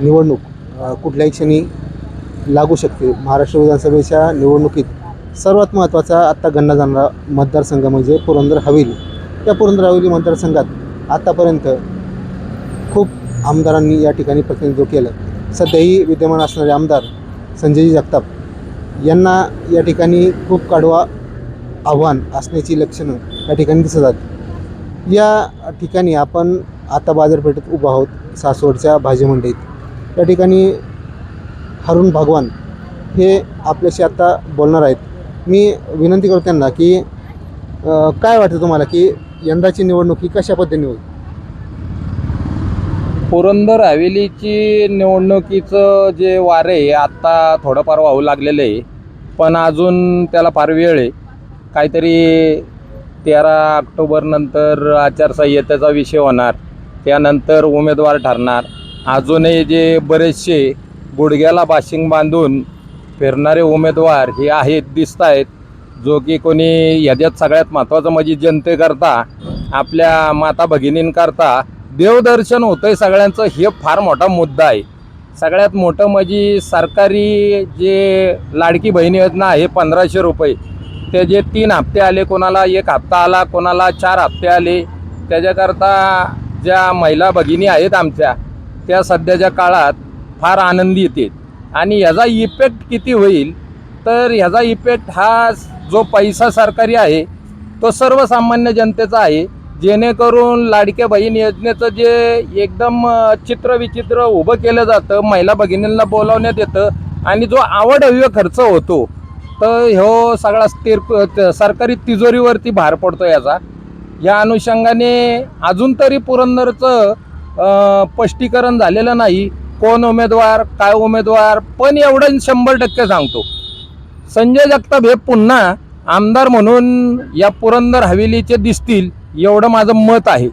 निवडणूक कुठल्याही क्षणी लागू शकते. महाराष्ट्र विधानसभेच्या निवडणुकीत सर्वात महत्त्वाचा आत्ता गणला जाणारा मतदारसंघ म्हणजे पुरंदर हवेली. या पुरंदर हवेली मतदारसंघात आत्तापर्यंत खूप आमदारांनी या ठिकाणी प्रतिनिधित्व केलं. सध्याही विद्यमान असणारे आमदार संजयजी जगताप यांना या ठिकाणी खूप काढवा आव्हान असण्याची लक्षणं या ठिकाणी दिसतात या ठिकाणी आपण आता बाजारपेठेत उभा आहोत सासवडच्या भाजी मंडईत. या ठिकाणी हरुण भगवान हे आपल्याशी आत्ता बोलणार आहेत. मी विनंती करतो त्यांना की काय वाटतं तुम्हाला की यंदाची निवडणूक ही कशा पद्धतीने होईल? पुरंदर हवेलीची निवडणुकीचं जे वारे आहे आत्ता थोडंफार वाहू लागलेलं आहे पण अजून त्याला फार वेळ आहे. काहीतरी तेरा ऑक्टोबरनंतर आचारसंहितेचा विषय होणार त्यानंतर उमेदवार ठरणार. अजूनही जे बरेचसे गुडघ्याला बाशिंग बांधून फिरणारे उमेदवार हे आहेत दिसत आहेत. जो की कोणी ह्याच्यात सगळ्यात महत्त्वाचं म्हणजे जनतेकरता आपल्या माता भगिनींकरता देवदर्शन होतं आहे सगळ्यांचं हे फार मोठा मुद्दा आहे. सगळ्यात मोठं म्हणजे सरकारी जे लाडकी बहिणी योजना आहे पंधराशे रुपये. ते जे तीन हप्ते आले कोणाला एक हप्ता आला कोणाला चार हप्ते आले त्याच्याकरता ज्या महिला भगिनी आहेत आमच्या त्या सध्याच्या काळात फार आनंदी येते. आणि ह्याचा इफेक्ट किती होईल? तर ह्याचा इफेक्ट हा जो पैसा सरकारी आहे तो सर्वसामान्य जनतेचा आहे. जेणेकरून लाडक्या बहीण योजनेचं जे एकदम चित्रविचित्र उभं केलं जातं महिला भगिनींना बोलावण्यात येतं आणि जो आवडहव्य खर्च होतो तर ह्यो सगळा स्थिर सरकारी तिजोरीवरती भार पडतो याचा. या अनुषंगाने अजून तरी पुरंदरचं स्पष्टीकरण झालेलं नाही. कोण उमेदवार काय उमेदवार पण एवढं शंभर टक्के सांगतो. संजय जगताप हे पुन्हा आमदार म्हणून या पुरंदर हवेलीचे दिसतील एवढं माझं मत आहे.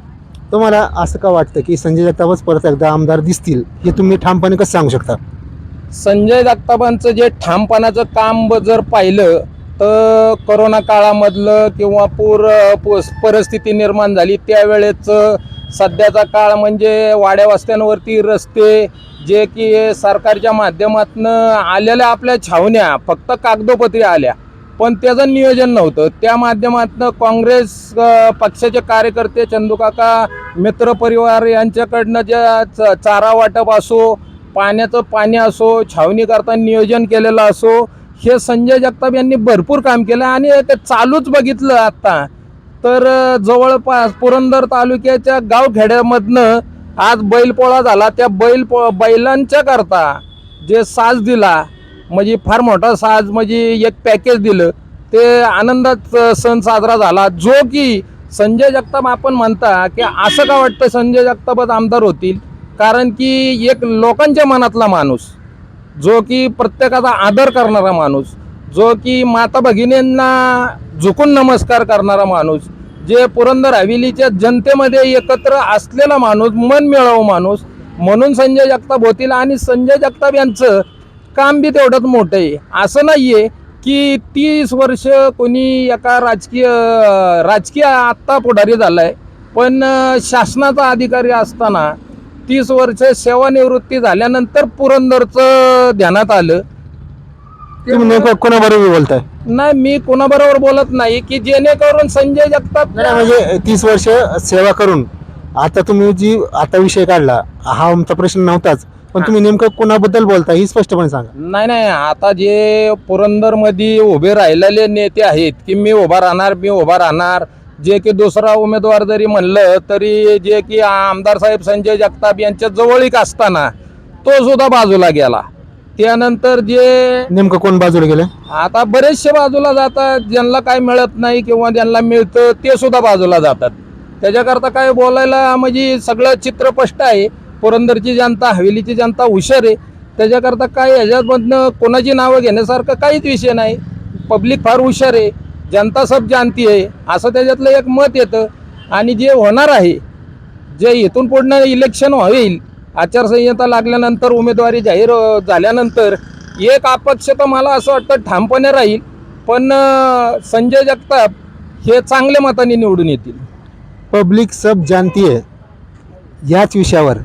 तुम्हाला असं का वाटतं की संजय जगतापच परत एकदा आमदार दिसतील हे तुम्ही ठामपणे कसं सांगू शकता? संजय जगतापांचं जे ठामपणाचं काम जर पाहिलं तर कोरोना काळामधलं किंवा पूर परिस्थिती निर्माण झाली त्यावेळेचं सध्याचा काळ म्हणजे वाड्या वस्त्यांवरती रस्ते जे की सरकारच्या माध्यमातून आलेल्या आपल्या छावण्या फक्त कागदोपत्री आल्या. पण त्याचं नियोजन नव्हतं. त्या माध्यमातून काँग्रेस पक्षाचे कार्यकर्ते चंदूकाका मित्रपरिवार यांच्याकडनं ज्या च- चारा वाटप असो पाण्याचं पाणी असो छावणी करता नियोजन केलेलं असो हे संजय जगताप यांनी भरपूर काम केलं आणि ते चालूच बघितलं आत्ता तर जवळपास पुरंदर तालुक्याच्या गावखेड्यामधनं आज बैलपोळा झाला. त्या बैल बैलांच्या करता जे साज दिला म्हणजे फार मोठा साज म्हणजे एक पॅकेज दिलं ते आनंदात सण साजरा झाला. जो की संजय जगताप आपण म्हणता की असं का वाटतं संजय जगतापच आमदार होतील? कारण की एक लोकांच्या मनातला माणूस जो की प्रत्येकाचा आदर करणारा माणूस जो की माता भगिनींना झुकून नमस्कार करणारा माणूस जे पुरंदर हवेलीच्या जनतेमध्ये एकत्र असलेला माणूस मन मिळावं माणूस म्हणून संजय जगताप होतील आणि संजय जगताप यांचं काम बी तेवढंच मोठं आहे. असं नाही आहे की तीस वर्ष कोणी एका राजकीय राजकीय आत्ता पुढारी झाला आहे पण शासनाचा अधिकारी असताना तीस वर्ष सेवानिवृत्ती झाल्यानंतर पुरंदरचं ध्यानात आलं. कोणाबरोबर बोलताय? नाही मी कोणाबरोबर बोलत नाही की जेणेकरून संजय जगताप नाही म्हणजे तीस वर्ष सेवा करून आता तुम्ही जी आता विषय काढला हा आमचा प्रश्न नव्हताच पण तुम्ही नेमकं कोणाबद्दल बोलता ही स्पष्टपणे सांगा. नाही नाही आता जे पुरंदरमध्ये उभे राहिलेले नेते आहेत की मी उभा राहणार मी उभा राहणार जे की दुसरा उमेदवार जरी म्हणलं तरी जे की आमदार साहेब संजय जगताप यांच्या जवळीक असताना तो सुद्धा बाजूला गेला. त्यानंतर जे नेमकं कोण बाजूला गेलं? आता बरेचसे बाजूला जातात ज्यांना काय मिळत नाही किंवा ज्यांना मिळतं ते सुद्धा बाजूला जातात. त्याच्याकरता काय बोलायला म्हणजे सगळं चित्र स्पष्ट आहे. पुरंदरची जनता हवेलीची जनता हुशार आहे. त्याच्याकरता काय ह्याच्यामधनं कोणाची नावं घेण्यासारखं काहीच विषय नाही. पब्लिक फार हुशार आहे. जनता सब जानती आहे. असं त्याच्यातलं एक मत येतं. आणि जे होणार आहे जे इथून पुढनं इलेक्शन होईल आचारसंहिता लागल्यानंतर उमेदवारी जाहीर झाल्यानंतर एक अपक्ष तर मला असं वाटतं ठामपणे राहील पण संजय जगताप हे चांगल्या मताने निवडून येतील. पब्लिक सब जानती है याच विषयावर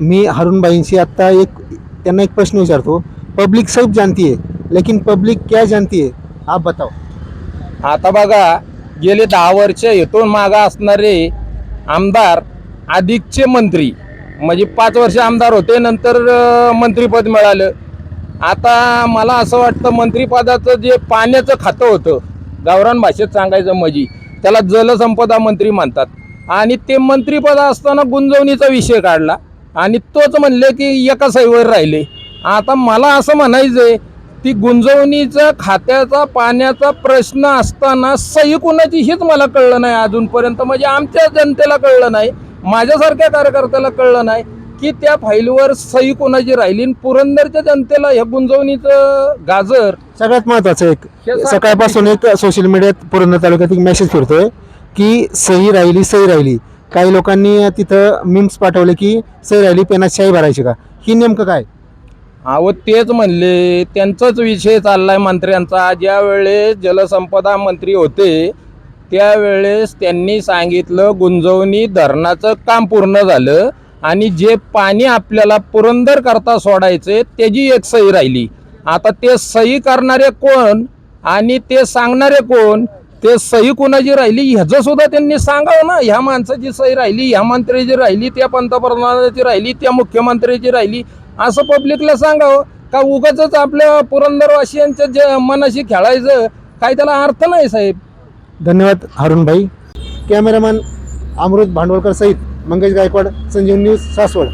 मी हरुणबाईंशी आत्ता एक त्यांना एक प्रश्न विचारतो. पब्लिक सब जानती है लेकिन पब्लिक क्या जानती है आप बताओ. आता बघा गेले दहा वर्ष इथून मागा असणारे आमदार अधिकचे मंत्री म्हणजे पाच वर्ष आमदार होते नंतर मंत्रीपद मिळालं. आता मला असं वाटतं मंत्रीपदाचं जे पाण्याचं खातं होतं गावरान भाषेत सांगायचं म्हणजे त्याला जलसंपदा मंत्री म्हणतात. आणि ते मंत्रीपद असताना गुंजवणीचा विषय काढला. आणि तोच म्हणले की एका सहीवर राहिले. आता मला असं म्हणायचं आहे ती गुंजवणीचा खात्याचा पाण्याचा प्रश्न असताना सही कुणाची हेच मला कळलं नाही अजूनपर्यंत. म्हणजे आमच्या जनतेला कळलं नाही. माझ्यासारख्या कार्यकर्त्याला कळलं नाही की त्या फाईलवर सही कोणाची राहिली पुरंदरच्या जनतेला ह्या गुंजवणीचं गाजर सगळ्यात महत्वाचं एक सकाळपासून एक सोशल मीडियात पुरंदर तालुक्यात एक मेसेज फिरतोय की सही राहिली सही राहिली. काही लोकांनी तिथं मिम्स पाठवले की सही राहिली पेनात शाही भरायची का? ही नेमकं काय? अहो तेच म्हणले त्यांचाच विषय चाललाय मंत्र्यांचा. ज्या वेळेस जलसंपदा मंत्री होते त्यावेळेस त्यांनी सांगितलं गुंजवणी धरणाचं काम पूर्ण झालं आणि जे पाणी आपल्याला पुरंदर करता सोडायचे त्याची एक सही राहिली. आता ते सही करणारे कोण आणि ते सांगणारे कोण ते सही कुणाची राहिली ह्याचं सुद्धा त्यांनी सांगावं ना. ह्या माणसाची सही राहिली ह्या मंत्र्याची राहिली त्या पंतप्रधानाची राहिली त्या मुख्यमंत्र्याची राहिली असं पब्लिकला सांगावं. का उगाच आपल्या पुरंदरवासियांच्या जे मनाशी खेळायचं काय त्याला अर्थ नाही साहेब. धन्यवाद हारुणभाई. कॅमेरामॅन अमृत भांडवलकर सहित मंगेश गायकवाड संजीव न्यूज सासवड.